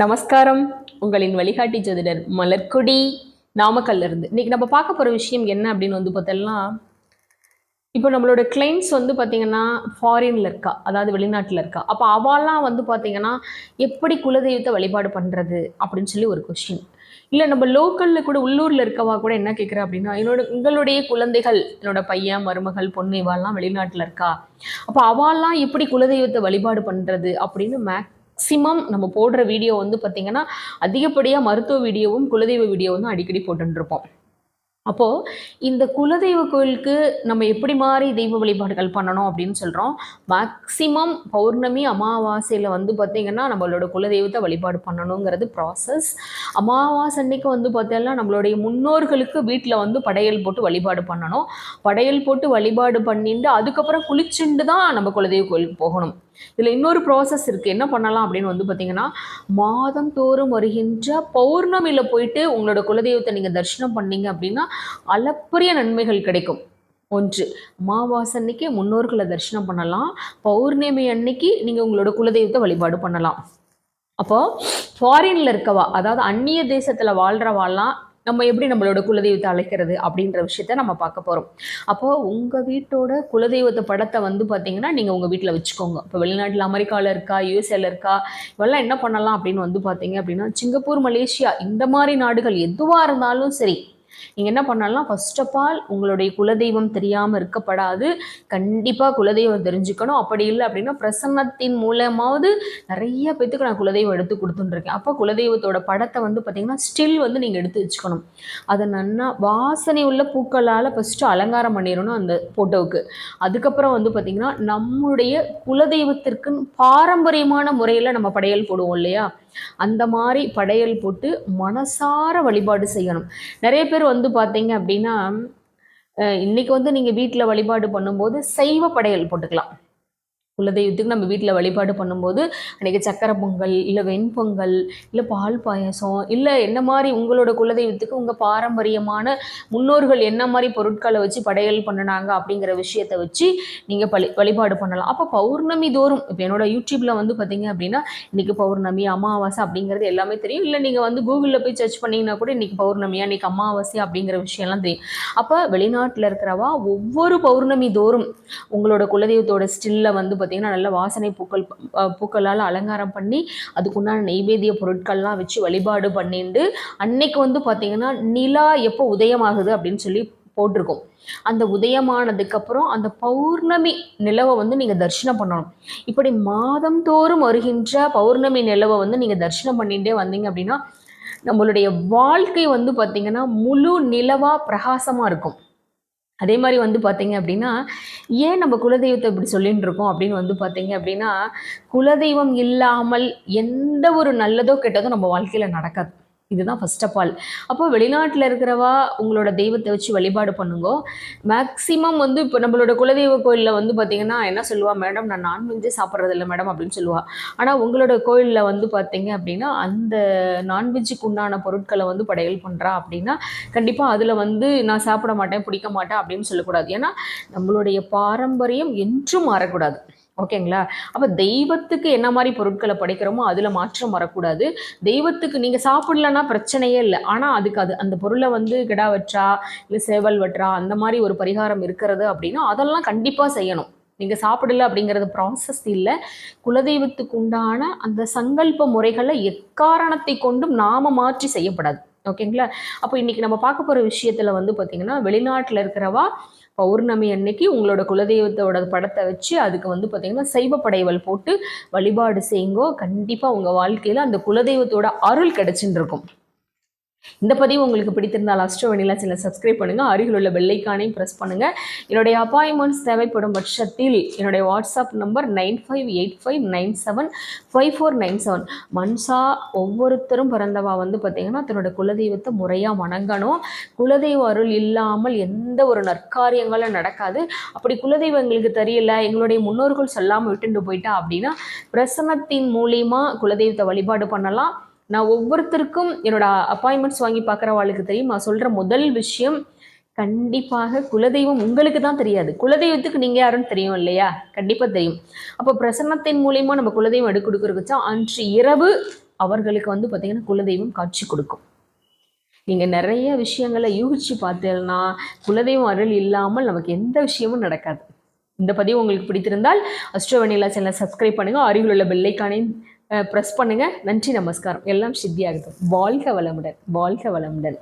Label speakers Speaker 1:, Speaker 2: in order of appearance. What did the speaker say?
Speaker 1: நமஸ்காரம். உங்களின் வழிகாட்டி ஜோதிடர் மலர்கொடி நாமக்கல்ல இருந்து இன்னைக்கு நம்ம பார்க்க போகிற விஷயம் என்ன அப்படின்னு வந்து பார்த்தோம்னா இப்போ நம்மளோட கிளைண்ட்ஸ் வந்து பார்த்தீங்கன்னா ஃபாரின்ல இருக்கா? அதாவது வெளிநாட்டில் இருக்கா? அப்போ அவெல்லாம் வந்து பார்த்தீங்கன்னா எப்படி குலதெய்வத்தை வழிபாடு பண்ணுறது அப்படின்னு சொல்லி ஒரு கொஷின் இல்லை நம்ம லோக்கலில் கூட உள்ளூரில் இருக்கவா கூட என்ன கேட்குறா அப்படின்னா என்னோட உங்களுடைய குழந்தைகள் என்னோட பையன் மருமகள் பொண்ணு இவாள்லாம் வெளிநாட்டில் இருக்கா? அப்போ அவெல்லாம் எப்படி குலதெய்வத்தை வழிபாடு பண்ணுறது அப்படின்னு மேக்ஸிமம் நம்ம போடுற வீடியோ வந்து பார்த்திங்கன்னா அதிகப்படியாக மருத்துவ வீடியோவும் குலதெய்வ வீடியோவும் தான் அடிக்கடி போட்டுருப்போம் அப்போது இந்த குலதெய்வ கோயிலுக்கு நம்ம எப்படி மாதிரி தெய்வ வழிபாடுகள் பண்ணணும் அப்படின்னு சொல்கிறோம் மேக்ஸிமம் பௌர்ணமி அமாவாசையில் வந்து பார்த்திங்கன்னா நம்மளோட குலதெய்வத்தை வழிபாடு பண்ணணுங்கிறது ப்ராசஸ் அமாவாசை அன்னைக்கு வந்து பார்த்தீங்கன்னா நம்மளுடைய முன்னோர்களுக்கு வீட்டில் வந்து படையல் போட்டு வழிபாடு பண்ணணும். படையல் போட்டு வழிபாடு பண்ணிட்டு அதுக்கப்புறம் குளிச்சுண்டு தான் நம்ம குலதெய்வ கோயிலுக்கு போகணும். இதில் இன்னொரு ப்ராசஸ் இருக்குது என்ன பண்ணலாம் அப்படின்னு வந்து பார்த்தீங்கன்னா மாதம் தோறும் வருகின்ற பௌர்ணமியில் போயிட்டு உங்களோட குலதெய்வத்தை நீங்கள் தரிசனம் பண்ணீங்க அப்படின்னா அளப்பரிய நன்மைகள் கிடைக்கும். ஒன்று அமாவாசை அன்னைக்கு முன்னோர்களை தரிசனம் பண்ணலாம். பௌர்ணமி அன்னைக்கு நீங்கள் உங்களோட குலதெய்வத்தை வழிபாடு பண்ணலாம். அப்போது ஃபாரினில் இருக்கவா அதாவது அந்நிய தேசத்தில் வாழ்கிறவாள்லாம் நம்ம எப்படி நம்மளோட குலதெய்வத்தை அழைக்கிறது அப்படின்ற விஷயத்த நம்ம பார்க்க போகிறோம் அப்போது உங்கள் வீட்டோட குலதெய்வத்தை படத்தை வந்து பார்த்தீங்கன்னா நீங்கள் உங்கள் வீட்டில் வச்சுக்கோங்க. இப்போ வெளிநாட்டில் அமெரிக்காவில் இருக்கா யூஎஸ்ஏல இருக்கா இவெல்லாம் என்ன பண்ணலாம் அப்படின்னு வந்து பார்த்தீங்க அப்படின்னா சிங்கப்பூர் மலேசியா இந்த மாதிரி நாடுகள் எதுவாக இருந்தாலும் சரி நீங்கள் என்ன பண்ணலாம் ஃபர்ஸ்ட் ஆஃப் ஆல் உங்களுடைய குலதெய்வம் தெரியாமல் இருக்கப்படாது. கண்டிப்பாக குலதெய்வம் தெரிஞ்சுக்கணும். அப்படி இல்லை அப்படின்னா பிரசன்னத்தின் மூலமாவது நிறைய பேத்துக்கு நான் குலதெய்வம் எடுத்து கொடுத்துட்டுருக்கேன். அப்போ குலதெய்வத்தோட படத்தை வந்து பார்த்தீங்கன்னா ஸ்டில் வந்து நீங்கள் எடுத்து வச்சுக்கணும். அதை நன்னா வாசனை உள்ள பூக்களால் ஃபஸ்ட்டு அலங்காரம் பண்ணிடணும் அந்த ஃபோட்டோவுக்கு அதுக்கப்புறம் வந்து பார்த்திங்கன்னா நம்முடைய குலதெய்வத்திற்குன்னு பாரம்பரியமான முறையில் நம்ம படையல் போடுவோம் இல்லையா? அந்த மாதிரி படையல் போட்டு மனசார வழிபாடு செய்யணும். நிறைய பேர் வந்து பார்த்தீங்க அப்படின்னா இன்னைக்கு வந்து நீங்கள் வீட்டில் வழிபாடு பண்ணும்போது சைவ படையல் போட்டுக்கலாம். குலதெய்வத்துக்கு நம்ம வீட்டில் வழிபாடு பண்ணும்போது அன்றைக்கி சக்கரை பொங்கல் இல்லை வெண்பொங்கல் இல்லை பால் பாயாசம் இல்லை என்ன மாதிரி உங்களோட குலதெய்வத்துக்கு உங்கள் பாரம்பரியமான முன்னோர்கள் என்ன மாதிரி பொருட்களை வச்சு படையல் பண்ணினாங்க அப்படிங்கிற விஷயத்தை வச்சு நீங்கள் பழி வழிபாடு பண்ணலாம். அப்போ பௌர்ணமி தோறும் இப்போ என்னோட யூடியூப்பில் வந்து பார்த்தீங்க அப்படின்னா இன்றைக்கி பௌர்ணமி அமாவாசை அப்படிங்கிறது எல்லாமே தெரியும். இல்லை நீங்கள் வந்து கூகுளில் போய் சர்ச் பண்ணிங்கன்னா கூட இன்றைக்கி பௌர்ணமியா இன்றைக்கி அமாவாசை அப்படிங்கிற விஷயம்லாம் தெரியும். அப்போ வெளிநாட்டில் இருக்கிறவா ஒவ்வொரு பௌர்ணமி தோறும் உங்களோட குலதெய்வத்தோட ஸ்டில்லை வந்து பார்த்திங்கன்னா நல்ல வாசனை பூக்கள் பூக்களால் அலங்காரம் பண்ணி அதுக்குண்டான நெய்வேதிய பொருட்கள்லாம் வச்சு வழிபாடு பண்ணிட்டு அன்னைக்கு வந்து பார்த்திங்கன்னா நிலா எப்போ உதயமாகுது அப்படின்னு சொல்லி போட்டிருக்கோம். அந்த உதயமானதுக்கப்புறம் அந்த பௌர்ணமி நிலவை வந்து நீங்கள் தரிசனம் பண்ணணும். இப்படி மாதந்தோறும் வருகின்ற பௌர்ணமி நிலவை வந்து நீங்கள் தரிசனம் பண்ணிகிட்டே வந்தீங்க அப்படின்னா நம்மளுடைய வாழ்க்கை வந்து பார்த்திங்கன்னா முழு நிலவாக பிரகாசமாக இருக்கும். அதே மாதிரி வந்து பார்த்தீங்க அப்படின்னா ஏன் நம்ம குலதெய்வத்தை இப்படி சொல்லிகிட்டு இருக்கோம் அப்படின்னு வந்து பார்த்தீங்க அப்படின்னா குலதெய்வம் இல்லாமல் எந்த ஒரு நல்லதோ கெட்டதோ நம்ம வாழ்க்கையில் நடக்காது. இதுதான் ஃபர்ஸ்ட் ஆஃப் ஆல் அப்போ வெளிநாட்டில் இருக்கிறவா உங்களோட தெய்வத்தை வச்சு வழிபாடு பண்ணுங்க. மேக்ஸிமம் வந்து இப்போ நம்மளோட குலதெய்வ கோயிலில் வந்து பார்த்தீங்கன்னா என்ன சொல்லுவா? மேடம் நான் நான்வெஜ்ஜே சாப்பிட்றதில்ல மேடம் அப்படின்னு சொல்லுவாள் ஆனால் உங்களோட கோயிலில் வந்து பார்த்தீங்க அப்படின்னா அந்த நான்வெஜ்ஜுக்கு உண்டான பொருட்களை வந்து படையல் பண்ணுறா அப்படின்னா கண்டிப்பாக அதில் வந்து நான் சாப்பிட மாட்டேன் பிடிக்க மாட்டேன் அப்படின்னு சொல்லக்கூடாது. ஏன்னா நம்மளுடைய பாரம்பரியம் என்றும் மாறக்கூடாது. ஓகேங்களா? அப்போ தெய்வத்துக்கு என்ன மாதிரி பொருட்களை படைக்கிறோமோ அதில் மாற்றம் வரக்கூடாது. தெய்வத்துக்கு நீங்கள் சாப்பிடலன்னா பிரச்சனையே இல்லை. ஆனால் அதுக்கு அது அந்த பொருளை வந்து கிடா வற்றா இல்லை சேவல் வற்றா அந்த மாதிரி ஒரு பரிகாரம் இருக்கிறது அப்படின்னா அதெல்லாம் கண்டிப்பாக செய்யணும். நீங்கள் சாப்பிடல அப்படிங்கிறது ப்ராசஸ் இல்லை. குலதெய்வத்துக்கு உண்டான அந்த சங்கல்ப முறைகளை எக்காரணத்தை கொண்டும் நாம மாற்றி செய்யப்படாது. ஓகேங்களா அப்போ இன்னைக்கு நம்ம பார்க்க போகிற விஷயத்தில் வந்து பார்த்திங்கன்னா வெளிநாட்டில் இருக்கிறவா பௌர்ணமி அன்னைக்கு உங்களோட குலதெய்வத்தோட படத்தை வச்சு அதுக்கு வந்து பார்த்திங்கன்னா சைவ படைவல் போட்டு வழிபாடு செய்யுங்கோ கண்டிப்பாக உங்கள் வாழ்க்கையில் அந்த குலதெய்வத்தோட அருள் கிடச்சின்னு இருக்கும். இந்த பதிவு உங்களுக்கு பிடித்திருந்தால் அஸ்ட்ரோ வெனிலா சேனல் சப்ஸ்கிரைப் பண்ணுங்கள் அருகில் உள்ள பெல்லைக்கானையும் ப்ரெஸ் பண்ணுங்கள் என்னுடைய அப்பாயின்மெண்ட்ஸ் தேவைப்படும் பட்சத்தில் என்னுடைய WhatsApp number nine five eight five nine seven five four nine seven Mansa ஒவ்வொருத்தரும் பிறந்தவா வந்து பார்த்திங்கன்னா தன்னோட குலதெய்வத்தை முறையாக வணங்கணும். குலதெய்வ அருள் இல்லாமல் எந்த ஒரு நற்காரியங்களும் நடக்காது. அப்படி குலதெய்வம் எங்களுக்கு தெரியல எங்களுடைய முன்னோர்கள் சொல்லாமல் விட்டுட்டு போயிட்டா அப்படின்னா பிரசனத்தின் மூலியமாக குலதெய்வத்தை வழிபாடு பண்ணலாம். நான் ஒவ்வொருத்தருக்கும் என்னோட அப்பாயின்மெண்ட்ஸ் வாங்கி பார்க்குறவாளுக்கு தெரியும்? நான் சொல்கிற முதல் விஷயம் கண்டிப்பாக குலதெய்வம் உங்களுக்கு தான் தெரியாது. குலதெய்வத்துக்கு நீங்கள் யாருன்னு தெரியும் இல்லையா? கண்டிப்பாக தெரியும். அப்போ பிரசன்னத்தின் மூலியமாக நம்ம குலதெய்வம் எடுக்க கொடுக்குறச்சா அன்று இரவு அவர்களுக்கு வந்து பார்த்திங்கன்னா குலதெய்வம் காட்சி கொடுக்கும். நீங்கள் நிறைய விஷயங்களை யூகிச்சு பார்த்தீங்கன்னா குலதெய்வம் அருள் இல்லாமல் நமக்கு எந்த விஷயமும் நடக்காது. இந்த பதிவு உங்களுக்கு பிடித்திருந்தால் அஸ்ட்ரோவனிலா சேனலை சப்ஸ்கிரைப் பண்ணுங்கள் அருகில் உள்ள பெல்லைக்கானையும் ப்ரெஸ் பண்ணுங்கள் நன்றி நமஸ்காரம். எல்லாம் சித்தியாகட்டும். வாழ்க வளமுடன். வாழ்க வளமுடன்.